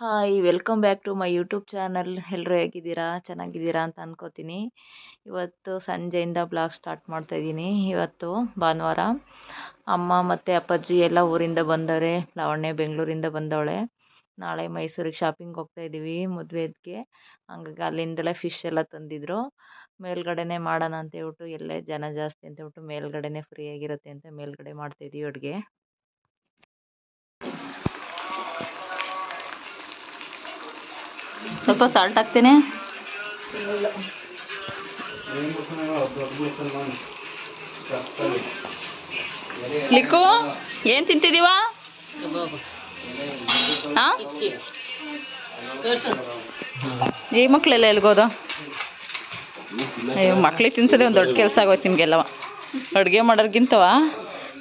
Hi, welcome back to my YouTube channel. ಎಲ್ಲರೂ ಹೇಗಿದ್ದೀರಾ? ಚೆನ್ನಾಗಿದ್ದೀರಾ ಅಂತ ಅಂದ್ಕೋತೀನಿ ಇವತ್ತು ಸಂಜೆಯಿಂದ ಬ್ಲಾಗ್ ಸ್ಟಾರ್ಟ್ ಮಾಡ್ತಾ ಇದ್ದೀನಿ. ಇವತ್ತು ಭಾನುವಾರ ಅಮ್ಮ ಮತ್ತು ಅಪ್ಪಾಜಿ ಎಲ್ಲ ಊರಿಂದ ಬಂದವರೆ, ಲಾವಣ್ಯ ಬೆಂಗಳೂರಿಂದ ಬಂದವಳೆ. ನಾಳೆ ಮೈಸೂರಿಗೆ ಶಾಪಿಂಗ್ ಹೋಗ್ತಾ ಇದ್ದೀವಿ ಮದುವೆಗೆ ಹಂಗಾಗಿ ಅಲ್ಲಿಂದಲೇ ಫಿಶ್ ಎಲ್ಲ ತಂದಿದ್ರು. ಮೇಲ್ಗಡೆನೇ ಮಾಡೋಣ ಅಂತ ಹೇಳ್ಬಿಟ್ಟು ಎಲ್ಲೇ ಜನ ಜಾಸ್ತಿ ಅಂತ ಹೇಳ್ಬಿಟ್ಟು ಫ್ರೀ ಆಗಿರುತ್ತೆ ಅಂತ ಮೇಲ್ಗಡೆ ಮಾಡ್ತಾಯಿದ್ದೀವಿ ಅಡುಗೆ. ಸ್ವಲ್ಪ ಸಾಲ್ಟ್ ಹಾಕ್ತೇನೆ. ಲಿಕ್ಕು, ಏನು ತಿಂತಿದೀವ? ಈ ಮಕ್ಳೆಲ್ಲ ಎಲ್ಗೋದ? ಅಯ್ಯೋ, ಮಕ್ಳಿಗೆ ತಿನ್ಸದೆ ಒಂದು ದೊಡ್ಡ ಕೆಲಸ ಆಗೋಯ್ತು ನಿಮಗೆಲ್ಲವ. ಅಡುಗೆ ಮಾಡೋರ್ಗಿಂತವ.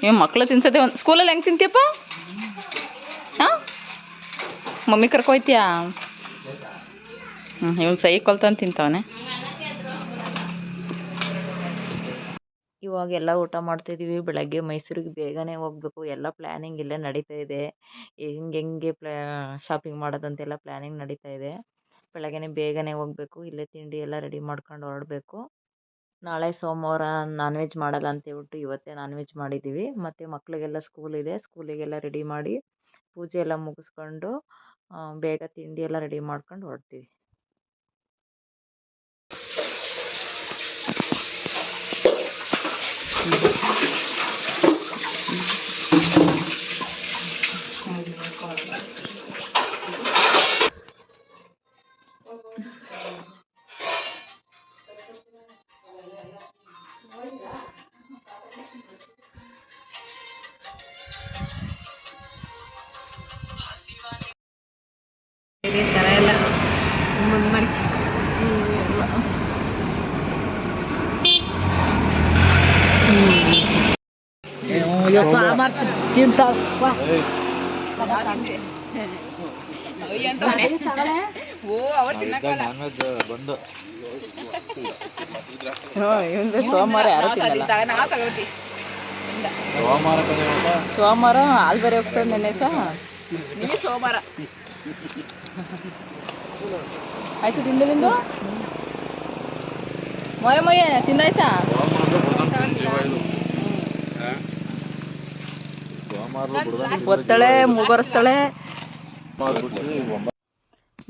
ನೀವು ಮಕ್ಳು ತಿನ್ಸೋದೇ ಒಂದು ಸ್ಕೂಲಲ್ಲಿ ಹೆಂಗೆ ತಿಂತೀಯಪ್ಪ? ಹಾಂ ಮಮ್ಮಿ ಕರ್ಕೊಯ್ತೀಯಾ? ಹ್ಞೂ ಇವನು ಸೈ ಕೊಲ್ತಾನೆ ತಿಂತಾವನೆ. ಇವಾಗ ಎಲ್ಲ ಊಟ ಮಾಡ್ತಿದ್ದೀವಿ ಬೆಳಗ್ಗೆ ಮೈಸೂರಿಗೆ ಬೇಗನೆ ಹೋಗ್ಬೇಕು, ಎಲ್ಲ ಪ್ಲ್ಯಾನಿಂಗ್ ಇಲ್ಲೇ ನಡೀತಾ ಇದೆ. ಹೆಂಗೆ ಹೆಂಗೆ ಪ್ಲ್ಯಾ ಶಾಪಿಂಗ್ ಮಾಡೋದಂತೆಲ್ಲ ಪ್ಲ್ಯಾನಿಂಗ್ ನಡೀತಾ ಇದೆ. ಬೆಳಗ್ಗೆನೆ ಬೇಗನೆ ಹೋಗ್ಬೇಕು, ಇಲ್ಲೇ ತಿಂಡಿ ಎಲ್ಲ ರೆಡಿ ಮಾಡ್ಕೊಂಡು ಹೊರಡಬೇಕು. ನಾಳೆ ಸೋಮವಾರ ನಾನ್ ವೆಜ್ ಮಾಡಲ್ಲ ಅಂತೇಳ್ಬಿಟ್ಟು ಇವತ್ತೇ ನಾನ್ ವೆಜ್ ಮಾಡಿದ್ದೀವಿ ಮತ್ತು ಮಕ್ಕಳಿಗೆಲ್ಲ ಸ್ಕೂಲ್ ಇದೆ ಸ್ಕೂಲಿಗೆಲ್ಲ ರೆಡಿ ಮಾಡಿ ಪೂಜೆ ಎಲ್ಲ ಮುಗಿಸ್ಕೊಂಡು ಬೇಗ ತಿಂಡಿ ಎಲ್ಲ ರೆಡಿ ಮಾಡ್ಕೊಂಡು ಹೊರಡ್ತೀವಿ. ಸೋಮವಾರ ಯಾರು ಸೋಮವಾರ ಹಾಲು ಬೇರೆ ಹೋಗ್ತದೆ ನೆನ್ನೆ ಸಹ ನೀವೇ ಸೋಮವಾರ. ಆಯ್ತು ತಿಂದು ನಿಂದು ಮೊಯ ಮೊಯ್ಯ ತಿಂದಾಯ್ತಾ? ಒತ್ತಳೆ ಮುಗರ್ಸ್ತಾಳೆ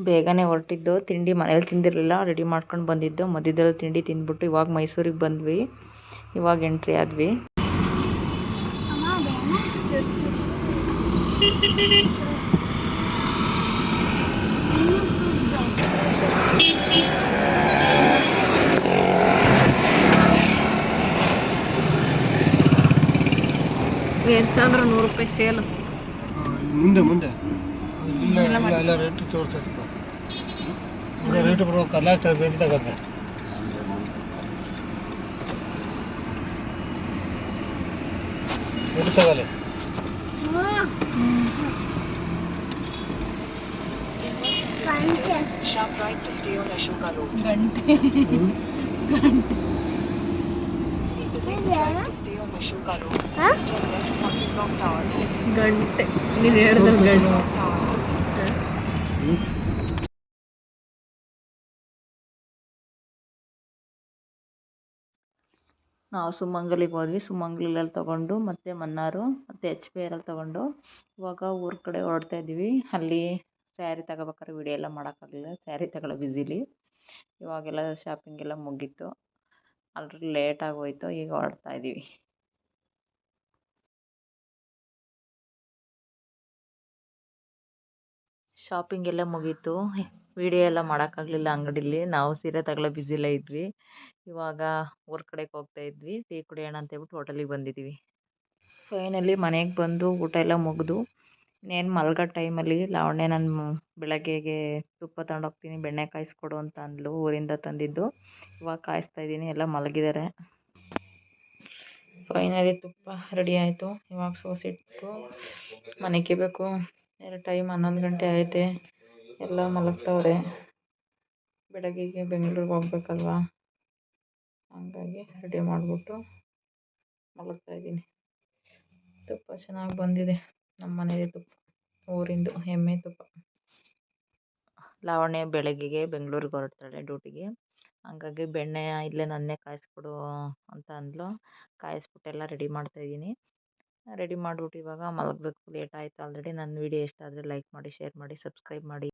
ಬೇಗನೆ ಹೊರಟಿದ್ದು, ತಿಂಡಿ ಮನೇಲಿ ತಿಂದಿರಲಿಲ್ಲ, ರೆಡಿ ಮಾಡ್ಕೊಂಡು ಬಂದಿದ್ದು, ಮಧ್ಯದಲ್ಲಿ ತಿಂಡಿ ತಿಂದ್ಬಿಟ್ಟು ಇವಾಗ ಮೈಸೂರಿಗೆ ಬಂದ್ವಿ. ಇವಾಗ ಎಂಟ್ರಿ ಆದ್ವಿ. ಎಂತಂದ್ರೆ ನೂರು ರೂಪಾಯಿ ಸೇಲ್ ಮುಂದೆ ಮುಂದೆ. ಇಲ್ಲ ಎಲ್ಲ ರೇಟ್ ತೋರಿಸ್ತೈತಪ್ಪ ರೇಟ್ ಬರ್ಬೇಕು last rate stay rate road ಗಂಟೆ. ಗಂಟೆ. ನೀನು ಹೇಳಿದ್ರೆ ಗಂಟೆ. ನಾವು ಸುಮಂಗಲಿಗೆ ಹೋದ್ವಿ. ಸುಮಂಗಲಲ್ಲಿ ತಗೊಂಡು ಮತ್ತೆ ಮನ್ನಾರು ಮತ್ತೆ ಎಚ್ ಪಿ ಆರಲ್ಲಿ ತಗೊಂಡು. ಇವಾಗ ಊರ ಕಡೆ ಹೊರಡ್ತಾ ಇದ್ದೀವಿ ಅಲ್ಲಿ ಸ್ಯಾರಿ ತಗೋಬೇಕಾದ್ರೆ ವಿಡಿಯೋ ಎಲ್ಲ ಮಾಡೋಕ್ಕಾಗಲಿಲ್ಲ ಸ್ಯಾರಿ ತಗೊಳ್ಳೋ ಬ್ಯುಸಿಲಿ ಇವಾಗೆಲ್ಲ ಶಾಪಿಂಗ್ ಎಲ್ಲ ಮುಗೀತು. ಆಲ್ರೆಡಿ ಲೇಟ್ ಆಗೋಯ್ತು, ಈಗ ಹೊರಡ್ತಾ ಇದ್ದೀವಿ ಶಾಪಿಂಗ್ ಎಲ್ಲ ಮುಗೀತು. ವಿಡಿಯೋ ಎಲ್ಲ ಮಾಡೋಕ್ಕಾಗಲಿಲ್ಲ ಅಂಗಡೀಲಿ. ನಾವು ಸೀರೆ ತಗೊಳ್ಳೋ ಬ್ಯುಸಿಲೇ ಇದ್ವಿ. ಇವಾಗ ಊರ ಕಡೆಗೆ ಹೋಗ್ತಾ ಇದ್ವಿ. ಟೀ ಕುಡಿಯೋಣ ಅಂತೇಳ್ಬಿಟ್ಟು ಹೋಟೆಲಿಗೆ ಬಂದಿದ್ದೀವಿ ಫೈನಲಿ ಮನೆಗೆ ಬಂದು ಊಟ ಎಲ್ಲ ಮುಗಿದು ಇನ್ನೇನು ಮಲ್ಗೋ ಟೈಮಲ್ಲಿ ಲಾವಣ್ಯ ನಾನು ಬೆಳಗ್ಗೆಗೆ ತುಪ್ಪ ತಗೊಂಡೋಗ್ತೀನಿ, ಬೆಣ್ಣೆ ಕಾಯಿಸ್ಕೊಡು ಅಂತ ಅಂದ್ಲು ಊರಿಂದ ತಂದಿದ್ದು. ಇವಾಗ ಕಾಯಿಸ್ತಾ ಇದ್ದೀನಿ, ಎಲ್ಲ ಮಲಗಿದ್ದಾರೆ ಫೈನಲಿ ತುಪ್ಪ ರೆಡಿ ಆಯಿತು. ಇವಾಗ ಸೋಸಿಟ್ಟು ಮನೆಗೆ ಬೇಕು ಎರಡು ಟೈಮ್ ಹನ್ನೊಂದು ಗಂಟೆ ಆಯಿತೆ. ಎಲ್ಲ ಮಲಗ್ತವ್ರೆ. ಬೆಳಗ್ಗೆಗೆ ಬೆಂಗಳೂರಿಗೆ ಹೋಗ್ಬೇಕಲ್ವಾ? ಹಾಗಾಗಿ ರೆಡಿ ಮಾಡಿಬಿಟ್ಟು ಮಲಗ್ತಾ ಇದ್ದೀನಿ. ತುಪ್ಪ ಚೆನ್ನಾಗಿ ಬಂದಿದೆ. ನಮ್ಮ ಮನೇಲಿ ತುಪ್ಪ ಊರಿಂದು ಎಮ್ಮೆ ತುಪ್ಪ. ಲಾವಣ್ಯ ಬೆಳಗ್ಗೆಗೆ ಬೆಂಗಳೂರಿಗೆ ಹೊರಡ್ತಾಳೆ ಡ್ಯೂಟಿಗೆ. ಹಂಗಾಗಿ ಬೆಣ್ಣೆ ಇಲ್ಲೇ ನನ್ನೇ ಕಾಯಿಸ್ಕೊಡು ಅಂತ ಅಂದ್ಲು. ಕಾಯಿಸ್ಬಿಟ್ಟೆಲ್ಲ ರೆಡಿ ಮಾಡ್ತಾಯಿದ್ದೀನಿ ರೆಡಿ ಮಾಡಿಬಿಟ್ಟು ಇವಾಗ ಮಲಗಬೇಕು. ಲೇಟ್ ಆಯಿತು ಆಲ್ರೆಡಿ. ನನ್ನ ವೀಡಿಯೋ ಇಷ್ಟ ಆದರೆ ಲೈಕ್ ಮಾಡಿ, ಶೇರ್ ಮಾಡಿ, ಸಬ್ಸ್ಕ್ರೈಬ್ ಮಾಡಿ.